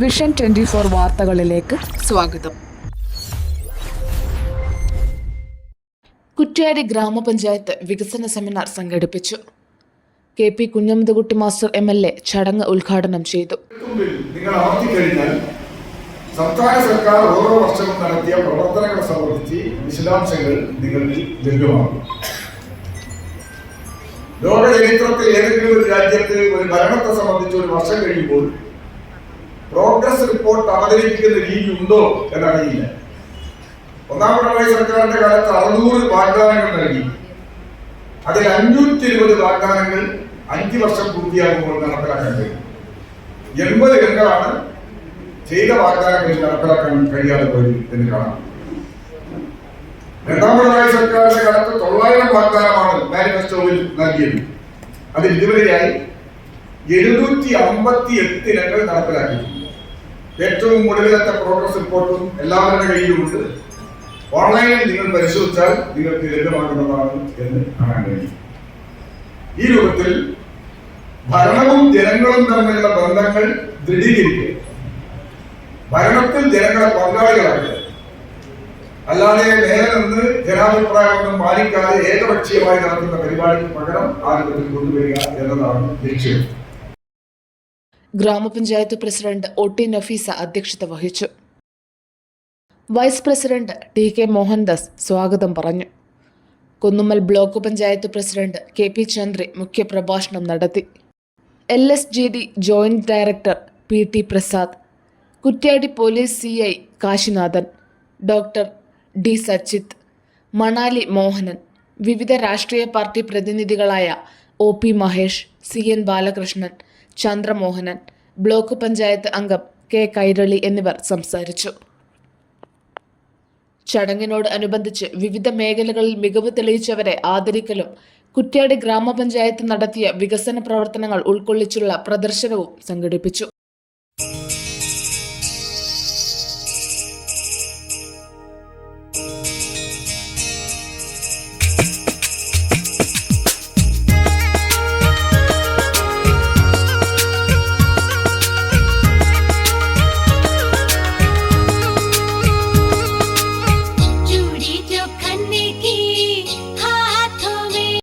Vision twenty four വാർത്തകളിലേക്ക് സ്വാഗതം. കുറ്റ്യാടി ഗ്രാമപഞ്ചായത്ത് വികസന സെമിനാർ സംഘടിപ്പിച്ചു. K P Kunhammadkutty master M L A ചടങ്ങ് ഉദ്ഘാടനം ചെയ്തു. നിങ്ങൾ അമർത്തിക്കഴിഞ്ഞാൽ സംസ്ഥാന സർക്കാർ ഓരോ വർഷവും നടത്തിയ പ്രവർത്തനങ്ങളെ സംബന്ധിച്ച് വിശദാംശങ്ങൾ നിങ്ങളിൽ ലഭ്യമാകും. ലോക ചരിത്രത്തിൽ ഏതെങ്കിലും ഒരു രാജ്യത്ത് ഒരു ഭരണത്തെ സംബന്ധിച്ച് ഒരു വർഷം കഴിയുമ്പോൾ പ്രോഗ്രസ് റിപ്പോർട്ട് അവതരിപ്പിക്കുന്ന രീതി ഉണ്ടോ എന്നറിയില്ല. ഒന്നാം പിണറായി സർക്കാരിന്റെ കാലത്ത് അറുന്നൂറ് വാഗ്ദാനങ്ങൾ നൽകി. അതിൽ അഞ്ഞൂറ്റി ഇരുപത് വാഗ്ദാനങ്ങൾ അഞ്ച് വർഷം പൂർത്തിയാകുമ്പോൾ നടപ്പിലാക്കാൻ കഴിയും. എൺപത് രംഗമാണ് ചെയ്ത വാഗ്ദാനങ്ങളിൽ നടപ്പിലാക്കാൻ കഴിയാതെ പോയി എന്ന് കാണാം. രണ്ടാം പിണറായി സർക്കാരിന്റെ കാലത്ത് തൊള്ളായിരം വാഗ്ദാനമാണ് മാനിഫെസ്റ്റോയിൽ നൽകിയത്. അതിൽ ഇതുവരെയായി എഴുന്നൂറ്റി അമ്പത്തി എട്ട് ഇനങ്ങൾ നടപ്പിലാക്കിയിട്ടുണ്ട്. ഏറ്റവും ഒടുവിലത്തെ പ്രോഗ്രസ് റിപ്പോർട്ടും എല്ലാവരുടെ കയ്യിലുമുണ്ട് ഓൺലൈനിൽ നിങ്ങൾ പരിശോധിച്ചാൽ നിങ്ങൾക്ക് ലഭ്യമാകുന്നതാണ് എന്ന് കാണാൻ കഴിയും. ഈ രൂപത്തിൽ ഭരണവും ജനങ്ങളും തമ്മിലുള്ള ബന്ധങ്ങൾ ദൃഢീകരിക്കുക. ഭരണത്തിൽ ജനങ്ങളെ പങ്കാളികളാക്കുക. അല്ലാതെ നേരെ നിന്ന് ജനാഭിപ്രായമൊന്നും പാലിക്കാതെ ഏകപക്ഷീയമായി നടത്തുന്ന പരിപാടിക്ക് പകരം ആ കൊണ്ടുവരിക എന്നതാണ് ലക്ഷ്യം. ഗ്രാമപഞ്ചായത്ത് പ്രസിഡന്റ് ഒ ടി നഫീസ അധ്യക്ഷത വഹിച്ചു. Vice president T K Mohandas സ്വാഗതം പറഞ്ഞു. Kunnummal block panchayat president K P Chandri മുഖ്യപ്രഭാഷണം നടത്തി. L S G D joint director P T Prasad Kuttiadi police C I Kashinathan doctor D Sachith Manali Mohanan വിവിധ രാഷ്ട്രീയ party പ്രതിനിധികളായ O P Mahesh C N Balakrishnan Chandramohanan block panchayat അംഗം K Kairali എന്നിവർ സംസാരിച്ചു. ചടങ്ങിനോട് അനുബന്ധിച്ച് വിവിധ മേഖലകളിൽ മികവ് തെളിയിച്ചവരെ ആദരിക്കലും കുറ്റ്യാടി ഗ്രാമപഞ്ചായത്ത് നടത്തിയ വികസന പ്രവർത്തനങ്ങൾ ഉൾക്കൊള്ളിച്ചുള്ള പ്രദർശനവും സംഘടിപ്പിച്ചു.